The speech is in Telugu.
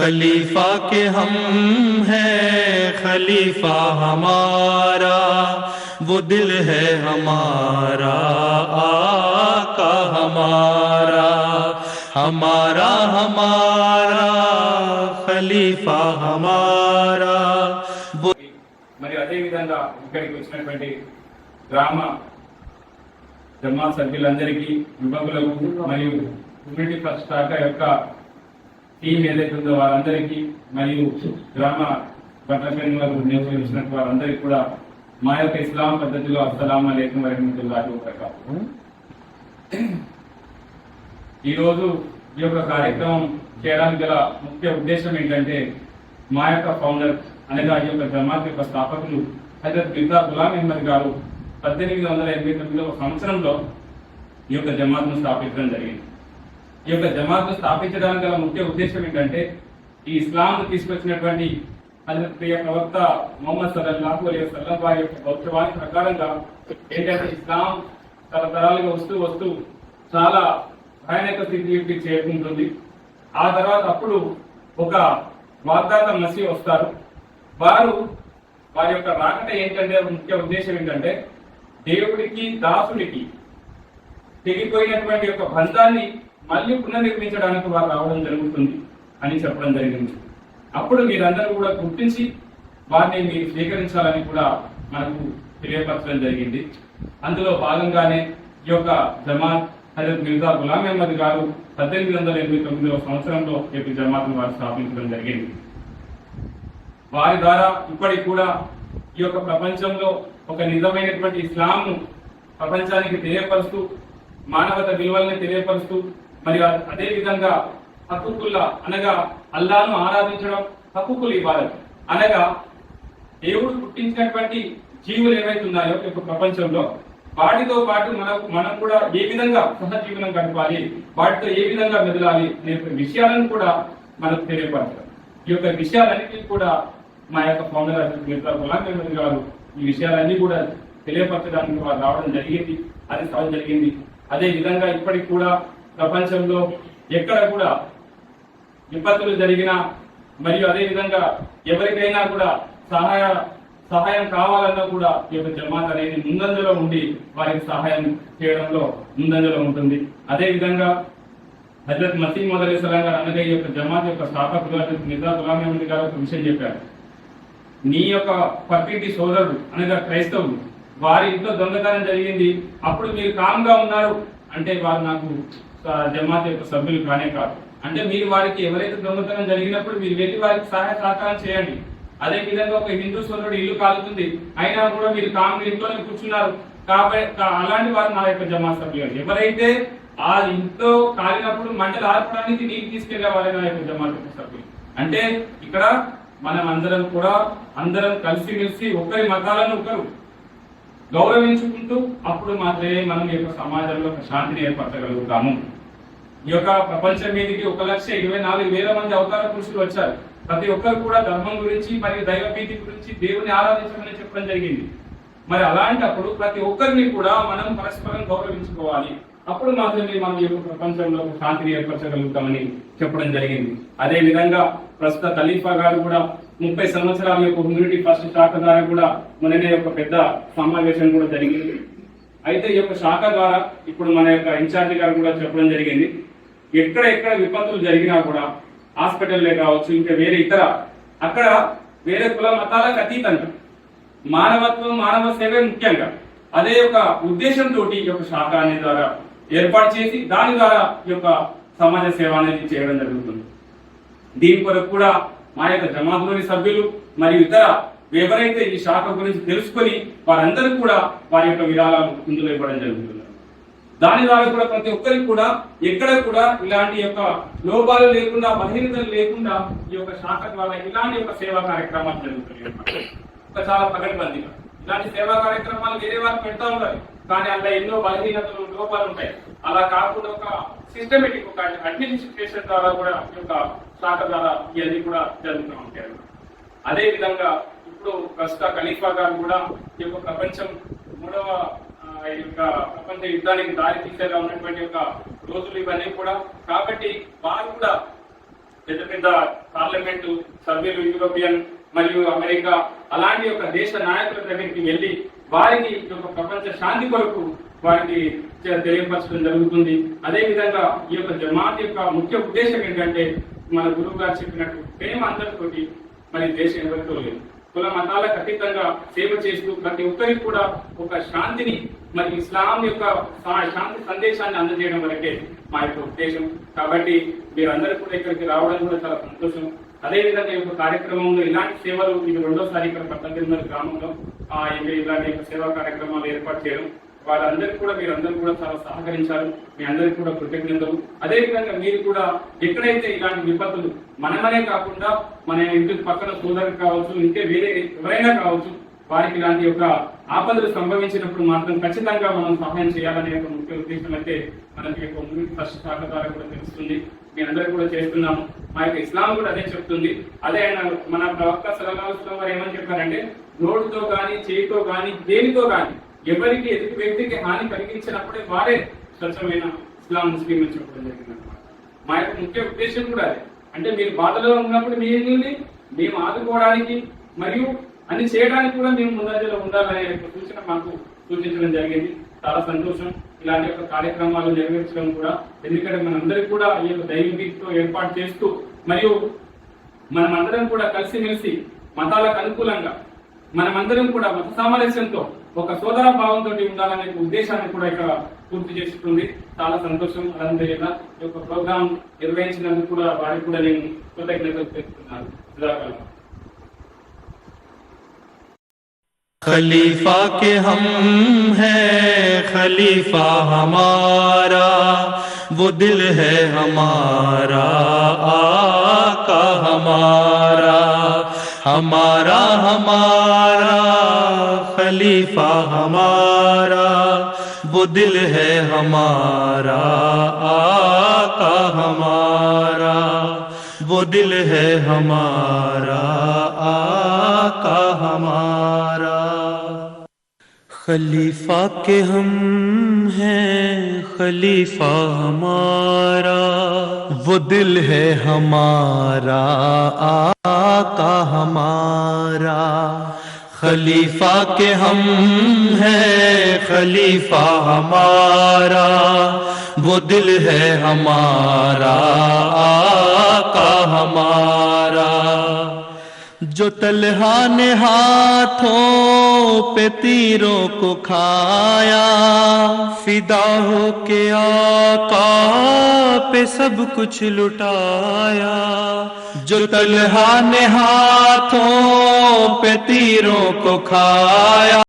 خلیفہ کے ہم ہیں، خلیفہ ہمارا، وہ دل ہے ہمارا، آقا ہمارا ہمارا ہمارا، خلیفہ ہمارا۔ మరి అదేవిధంగా ఇక్కడికి వచ్చినటువంటి గ్రామ ధర్మా సభ్యులందరికీ، విభాగులకు మరియు ఫస్ట్ శాఖ యొక్క టీం ఏదైతే ఉందో వారందరికీ మరియు గ్రామ భద్రశ్రేణులకు నిర్వహించినట్టు వారందరికీ కూడా మా యొక్క ఇస్లాం పద్ధతిలో అస్సలాం అలైకుం వరహమతుల్లాహి వబరకాతుహు ఈ రోజు ఈ యొక్క కార్యక్రమం చేయడానికి గల ముఖ్య ఉద్దేశం ఏంటంటే మా యొక్క ఫౌండర్ అనగా ఈ యొక్క జమాత్ యొక్క స్థాపకులు హజరత్ బిర్దా గులాం అహ్మద్ గారు పద్దెనిమిది వందల ఎనభై తొమ్మిదవ సంవత్సరంలో ఈ యొక్క జమాత్ను స్థాపించడం జరిగింది. ఈ యొక్క జమాత్ను స్థాపించడానికి గల ముఖ్య ఉద్దేశం ఏంటంటే ఈ ఇస్లాం తీసుకొచ్చినటువంటి ప్రియ ప్రవక్త మొహమ్మద్ సల్లాహు అలీ వసల్లం వారి యొక్క భౌత్యవాణి ప్రకారంగా ఏంటంటే ఇస్లాం తరతరాలుగా వస్తూ వస్తూ చాలా భయానక స్థితికి చేరుకుంటుంది. ఆ తర్వాత అప్పుడు ఒక వాగ్దాత మసీ వస్తారు. వారు వారి యొక్క రాకట ఏంటంటే ముఖ్య ఉద్దేశం ఏంటంటే దేవుడికి దాసుడికి తెగిపోయినటువంటి యొక్క బంధాన్ని మళ్ళీ పునర్నిర్మించడానికి వారు రావడం జరుగుతుంది అని చెప్పడం జరిగింది. అప్పుడు మీరందరూ కూడా గుర్తించి వారిని మీరు స్వీకరించాలని కూడా మనకు తెలియపరచడం జరిగింది. అందులో భాగంగానే ఈ యొక్క జమాత్ హజరత్ మిర్జా గులాం అహ్మద్ గారు పద్దెనిమిది వందల ఎనభై తొమ్మిదవ సంవత్సరంలో ఏపీ జమాత్ను వారు స్థాపించడం జరిగింది. వారి ద్వారా ఇప్పటికి కూడా ఈ యొక్క ప్రపంచంలో ఒక నిజమైనటువంటి ఇస్లాంను ప్రపంచానికి తెలియపరుస్తూ మానవత విలువల్ని తెలియపరుస్తూ మరియు అదే విధంగా హక్కుకుల్లా అనగా అల్లాను ఆరాధించడం హక్కుకులు ఇవ్వాలి. అనగా దేవుడు పుట్టించినటువంటి జీవులు ఏమైతున్నాయో ఈ యొక్క ప్రపంచంలో వాటితో పాటు మనం మనం కూడా ఏ విధంగా సహజీవనం గడపాలి వాటితో ఏ విధంగా మెదలాలి అనే విషయాలను కూడా మనకు తెలియపడతాం ఈ యొక్క విషయాలన్నిటికీ కూడా మా యొక్క ఫౌండర్ మిగతా గులాం గారు ఈ విషయాలన్నీ కూడా తెలియపరచడానికి వారు రావడం జరిగింది అది సాధన జరిగింది. అదే విధంగా ఇప్పటికి కూడా ప్రపంచంలో ఎక్కడ కూడా విపత్తులు జరిగినా మరియు అదేవిధంగా ఎవరికైనా కూడా సహాయ సహాయం కావాలన్నా కూడా ఈ యొక్క జమాత్ అనేది ముందంజలో ఉండి వారికి సహాయం చేయడంలో ముందంజలో ఉంటుంది. అదే విధంగా హజరత్ మసీద్ మొదలై సలాం గారు అనగా ఈ యొక్క జమాత్ యొక్క స్థాపకులు హజరత్ మిర్జా గారు ఒక విషయం చెప్పారు. నీ యొక్క పక్కింటి సోదరుడు అనగా క్రైస్తవులు వారి ఇంట్లో దొంగతనం జరిగింది అప్పుడు మీరు కామ్గా ఉన్నారు అంటే వారు నాకు జమాత్ యొక్క సభ్యులు కానే కాదు. అంటే మీరు వారికి ఎవరైతే దొంగతనం జరిగినప్పుడు మీరు వెళ్ళి వారికి సహాయ సహకారం చేయండి. అదే విధంగా ఒక హిందూ సోదరుడు ఇల్లు కాలుతుంది. అయినా కూడా మీరు కామ్గా కూర్చున్నారు. కాబట్టి అలాంటి వారు నా యొక్క జమాత్ సభ్యులు ఎవరైతే ఆ ఇంట్లో కాలినప్పుడు మంటలు ఆర్పడానికి నీరు తీసుకెళ్ళే వారే నా యొక్క జమాత్ సభ్యులు. అంటే ఇక్కడ మనం అందరం కూడా అందరం కలిసిమెలిసి ఒకరి మతాలను ఒకరు గౌరవించుకుంటూ అప్పుడు మాత్రమే మనం ఈ యొక్క సమాజంలో శాంతిని ఏర్పరచగలుగుతాము. ఈ యొక్క ప్రపంచం మీదకి ఒక లక్ష ఇరవై నాలుగు వేల మంది అవతార పురుషులు వచ్చారు. ప్రతి ఒక్కరు కూడా ధర్మం గురించి మరియు దైవభీతి గురించి దేవుని ఆరాధించమని చెప్పడం జరిగింది. మరి అలాంటప్పుడు ప్రతి ఒక్కరిని కూడా మనం పరస్పరం గౌరవించుకోవాలి. అప్పుడు మాత్రమే మనం ఈ యొక్క ప్రపంచంలో శాంతిని ఏర్పరచగలుగుతామని చెప్పడం జరిగింది. అదే విధంగా ప్రస్తుత ఖలీఫా గారు కూడా ముప్పై సంవత్సరాల యొక్క హ్యూమినిటీ ఫస్ట్ శాఖ ద్వారా కూడా మననే ఒక పెద్ద సమావేశం కూడా జరిగింది. అయితే ఈ యొక్క శాఖ ద్వారా ఇప్పుడు మన యొక్క ఇన్ఛార్జి గారు కూడా చెప్పడం జరిగింది. ఎక్కడ ఎక్కడ విపత్తులు జరిగినా కూడా హాస్పిటల్లే కావచ్చు ఇంకా వేరే ఇతర అక్కడ వేరే కుల మతాలకు అతీతంగా మానవత్వం మానవ సేవే ముఖ్యంగా అదే యొక్క ఉద్దేశంతో ఈ యొక్క శాఖ అనే ద్వారా ఏర్పాటు చేసి దాని ద్వారా ఈ యొక్క సమాజ సేవ అనేది చేయడం జరుగుతుంది. దీని కొరకు కూడా మా యొక్క జమాత్లోని సభ్యులు మరియు ఇతర ఎవరైతే ఈ శాఖ గురించి తెలుసుకొని వారందరూ కూడా వారి యొక్క విరాళాలు ఇందులో ఇవ్వడం జరుగుతుంది. దాని ద్వారా కూడా ప్రతి ఒక్కరికి కూడా ఎక్కడ కూడా ఇలాంటి యొక్క లోపాలు లేకుండా బహిరీతలు లేకుండా ఈ యొక్క శాఖ ద్వారా ఇలాంటి యొక్క సేవా కార్యక్రమాలు జరుగుతున్నాయి. ఒక చాలా ప్రకటన ఇలాంటి సేవా కార్యక్రమాలు వేరే వారు పెడతా ఉంటారు. కానీ అందులో ఎన్నో బలహీనతలు లోపాలు ఉంటాయి. అలా కాకుండా ఒక సిస్టమేటిక్ ఒక అడ్మినిస్ట్రేషన్ ద్వారా కూడా ఈ యొక్క శాఖ ద్వారా ఇవన్నీ కూడా జరుగుతూ ఉంటాయి అదే విధంగా ఇప్పుడు ప్రస్తుత ఖలీఫా గారు కూడా ఈ యొక్క ప్రపంచం మూడవ ఈ యొక్క ప్రపంచ యుద్ధానికి దారి తీసేలా ఉన్నటువంటి యొక్క రోజులు ఇవన్నీ కూడా. కాబట్టి వారు కూడా పెద్ద పెద్ద పార్లమెంటు సభ్యులు యూరోపియన్ మరియు అమెరికా అలాంటి ఒక దేశ నాయకుల దగ్గరికి వెళ్ళి వారికి ఈ యొక్క ప్రపంచ శాంతి కొరకు వారికి తెలియపరచడం జరుగుతుంది. అదే విధంగా ఈ యొక్క జమాత్ యొక్క ముఖ్య ఉద్దేశం ఏంటంటే మన గురువు గారు చెప్పినట్టు ప్రేమ అందరితోటి మరి దేశం ఎవరితో లేదు. కుల మతాలకు అతీతంగా సేవ చేస్తూ ప్రతి ఒక్కరికి కూడా ఒక శాంతిని మరి ఇస్లాం యొక్క శాంతి సందేశాన్ని అందజేయడం వరకే మా యొక్క ఉద్దేశం. కాబట్టి మీరందరూ కూడా ఇక్కడికి రావడం కూడా చాలా సంతోషం. అదే విధంగా ఈ యొక్క కార్యక్రమంలో ఇలాంటి సేవలు ఇది రెండోసారి ఇక్కడ పట్టణ గ్రామంలో ఇంకా ఇలాంటి సేవా కార్యక్రమాలు ఏర్పాటు చేయడం వాళ్ళందరికీ కూడా మీరందరూ కూడా చాలా సహకరించారు. మీ అందరికీ కూడా కృతజ్ఞతలు. అదే విధంగా మీరు కూడా ఎక్కడైతే ఇలాంటి విపత్తులు మనమనే కాకుండా మన ఇంటి పక్కన సోదరులు కావచ్చు ఇంకే వేరే ఎవరైనా కావచ్చు వారికి ఇలాంటి యొక్క ఆపదలు సంభవించినప్పుడు మాత్రం ఖచ్చితంగా మనం సహాయం చేయాలనే ఒక ముఖ్య ఉద్దేశం అయితే మనకి యొక్క ముందు ఫస్ట్ శాఖ ద్వారా కూడా తెలుస్తుంది. మీ అందరూ కూడా చేస్తున్నాము. మా యొక్క ఇస్లాం కూడా అదే చెప్తుంది. అదే ఆయన మన ప్రవక్త సలహాలు వారు ఏమని చెప్పారంటే నోటితో కానీ చేయితో కానీ దేనితో కానీ ఎవరికి ఎదుటి వ్యక్తికి హాని కలిగించినప్పుడే వారే స్వచ్ఛమైన ఇస్లాం ముస్లిం అని చెప్పడం జరిగింది మా యొక్క ముఖ్య ఉద్దేశం కూడా అదే. అంటే మీరు బాధలో ఉన్నప్పుడు మీ మేము ఆదుకోవడానికి మరియు అని చేయడానికి కూడా మేము ముందంజలో ఉండాలనే యొక్క సూచన మాకు సూచించడం జరిగింది. చాలా సంతోషం. ఇలాంటి యొక్క కార్యక్రమాలు నెరవేర్చడం కూడా. ఎందుకంటే మనందరికీ కూడా ఈ యొక్క దైవికతో ఏర్పాటు చేస్తూ మరియు మనమందరం కూడా కలిసిమెలిసి మతాలకు అనుకూలంగా మనమందరం కూడా మత సామరస్యంతో ఒక సోదర భావంతో ఉండాలనే ఉద్దేశాన్ని కూడా ఇక్కడ పూర్తి చేస్తుంది చాలా సంతోషం అలందరిగా ఈ యొక్క ప్రోగ్రాం నిర్వహించినందుకు కూడా వారికి కూడా నేను కృతజ్ఞతలు తెలుపుతున్నాను జజాకల్లాహ్. खलीफा के हम हैं खलीफा हमारा वो दिल है हमारा आका हमारा ہمارا ہمارا، خلیفہ ہمارا، وہ دل ہے ہمارا، آقا ہمارا، وہ دل ہے ہمارا، آقا ہمارا۔ خلیفہ کے ہم ہیں، خلیفہ ہمارا، وہ دل ہے ہمارا، آقا کا ہمارا خلیفہ کے ہم ہیں خلیفہ ہمارا وہ دل ہے ہمارا آقا ہمارا۔ جو طلحہ نے ہاتھوں پہ تیروں کو کھایا، فدا ہو کے آقا پہ سب کچھ لٹایا۔ جو طلحہ نے ہاتھوں پہ تیروں کو کھایا۔